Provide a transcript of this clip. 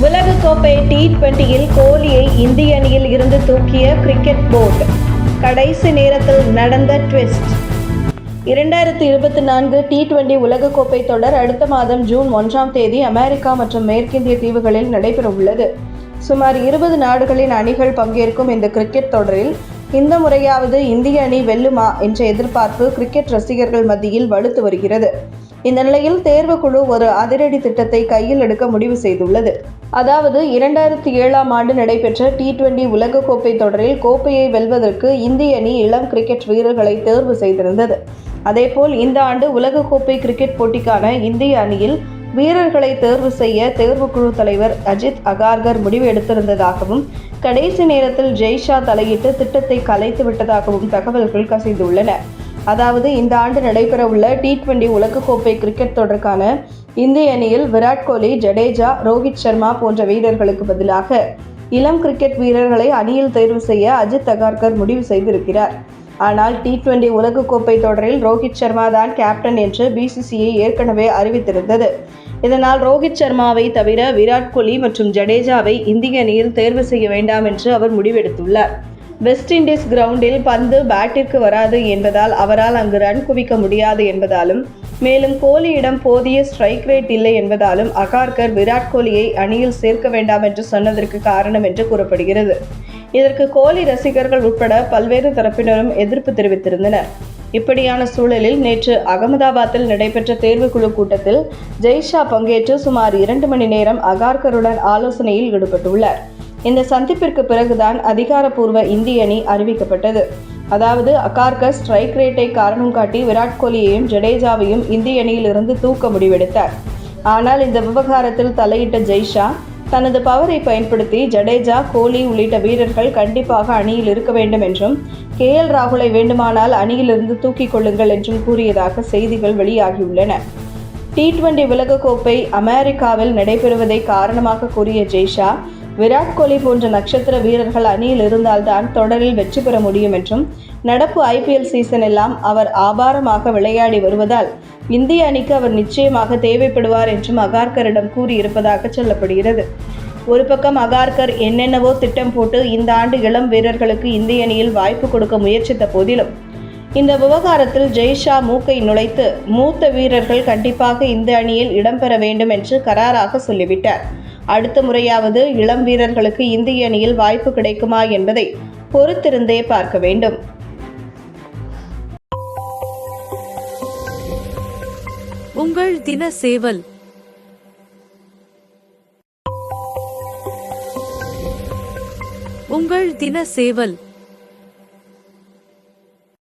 உலகக்கோப்பை டி டுவெண்டியில் கோலியை இந்திய அணியில் இருந்து தூக்கிய கிரிக்கெட் போர்டு கடைசி நேரத்தில் நடந்த ட்விஸ்ட் இரண்டாயிரத்தி இருபத்தி நான்கு டி டுவெண்டி உலகக்கோப்பை தொடர் அடுத்த மாதம் ஜூன் ஒன்றாம் தேதி அமெரிக்கா மற்றும் மேற்கிந்திய தீவுகளில் நடைபெறவுள்ளது. சுமார் இருபது நாடுகளின் அணிகள் பங்கேற்கும் இந்த கிரிக்கெட் தொடரில் இந்த முறையாவது இந்திய அணி வெல்லுமா என்ற எதிர்பார்ப்பு கிரிக்கெட் ரசிகர்கள் மத்தியில் வலுத்து வருகிறது. இந்த நிலையில் தேர்வு குழு ஒரு அதிரடி திட்டத்தை கையில் எடுக்க முடிவு செய்துள்ளது. அதாவது இரண்டாயிரத்தி ஏழாம் ஆண்டு நடைபெற்ற டி டுவெண்டி உலகக்கோப்பை தொடரில் கோப்பையை வெல்வதற்கு இந்திய அணி இளம் கிரிக்கெட் வீரர்களை தேர்வு செய்திருந்தது. அதேபோல் இந்த ஆண்டு உலகக்கோப்பை கிரிக்கெட் போட்டிக்கான இந்திய அணியில் வீரர்களை தேர்வு செய்ய தேர்வுக்குழு தலைவர் அஜித் அகார்கர் முடிவு எடுத்திருந்ததாகவும் கடைசி நேரத்தில் ஜெய்ஷா தலையிட்டு திட்டத்தை கலைத்து விட்டதாகவும் தகவல்கள் கசிந்துள்ளன. அதாவது இந்த ஆண்டு நடைபெறவுள்ள டி டுவெண்டி உலகக்கோப்பை கிரிக்கெட் தொடருக்கான இந்திய அணியில் விராட் கோலி ஜடேஜா ரோஹித் சர்மா போன்ற வீரர்களுக்கு பதிலாக இளம் கிரிக்கெட் வீரர்களை அணியில் தேர்வு செய்ய அஜித் அகார்கர் முடிவு செய்திருக்கிறார். ஆனால் டி டுவெண்டி உலகக்கோப்பை தொடரில் ரோஹித் சர்மா தான் கேப்டன் என்று பிசிசிஐ ஏற்கனவே அறிவித்திருந்தது. இதனால் ரோஹித் சர்மாவை தவிர விராட் கோலி மற்றும் ஜடேஜாவை இந்திய அணியில் தேர்வு செய்ய வேண்டாம் என்று அவர் முடிவெடுத்துள்ளார். வெஸ்ட் இண்டீஸ் கிரவுண்டில் பந்து பேட்டிற்கு வராது என்பதால் அவரால் அங்கு ரன் குவிக்க முடியாது என்பதாலும் மேலும் கோலியிடம் போதிய ஸ்ட்ரைக் ரேட் இல்லை என்பதாலும் அகார்கர் விராட் கோலியை அணியில் சேர்க்க வேண்டாம் என்று சொன்னதற்கு காரணம் என்று கூறப்படுகிறது. இதற்கு கோலி ரசிகர்கள் உட்பட பல்வேறு தரப்பினரும் எதிர்ப்பு தெரிவித்திருந்தனர். இப்படியான சூழலில் நேற்று அகமதாபாத்தில் நடைபெற்ற தேர்வுக்குழு கூட்டத்தில் ஜெய்ஷா பங்கேற்று சுமார் இரண்டு மணி நேரம் அகார்கருடன் ஆலோசனையில் ஈடுபட்டுள்ளார். இந்த சந்திப்பிற்கு பிறகுதான் அதிகாரப்பூர்வ இந்திய அணி அறிவிக்கப்பட்டது. அதாவது அகார்கர் ஸ்ட்ரைக் ரேட்டை காரணம் காட்டி விராட் கோலியையும் ஜடேஜாவையும் இந்திய அணியிலிருந்து தூக்க முடிவெடுத்தார். ஆனால் இந்த விவகாரத்தில் தலையிட்ட ஜெய்ஷா தனது பவரை பயன்படுத்தி ஜடேஜா கோலி உள்ளிட்ட வீரர்கள் கண்டிப்பாக அணியில் இருக்க வேண்டும் என்றும் கே எல் ராகுலை வேண்டுமானால் அணியிலிருந்து தூக்கிக் கொள்ளுங்கள் என்றும் கூறியதாக செய்திகள் வெளியாகியுள்ளன. டி டுவெண்டி உலகக்கோப்பை அமெரிக்காவில் நடைபெறுவதை காரணமாக கூறிய ஜெய்ஷா விராட் கோலி போன்ற நட்சத்திர வீரர்கள் அணியில் இருந்தால்தான் தொடரில் வெற்றி பெற முடியும் என்றும் நடப்பு ஐபிஎல் சீசன் எல்லாம் அவர் ஆபாரமாக விளையாடி வருவதால் இந்திய அணிக்கு அவர் நிச்சயமாக தேவைப்படுவார் என்றும் அகார்கரிடம் கூறியிருப்பதாக சொல்லப்படுகிறது. ஒரு பக்கம் அகார்கர் என்னென்னவோ திட்டம் போட்டு இந்த ஆண்டு இளம் வீரர்களுக்கு இந்திய அணியில் வாய்ப்பு கொடுக்க முயற்சித்த போதிலும் இந்த விவகாரத்தில் ஜெய்ஷா மூக்கை நுழைத்து மூத்த வீரர்கள் கண்டிப்பாக இந்த அணியில் இடம்பெற வேண்டும் என்று கராராக சொல்லிவிட்டார். அடுத்த முறையாவது இளம் வீரர்களுக்கு இந்திய அணியில் வாய்ப்பு கிடைக்குமா என்பதை பொறுத்திருந்தே பார்க்க வேண்டும். உங்கள் தின சேவல். உங்கள் தின சேவல்.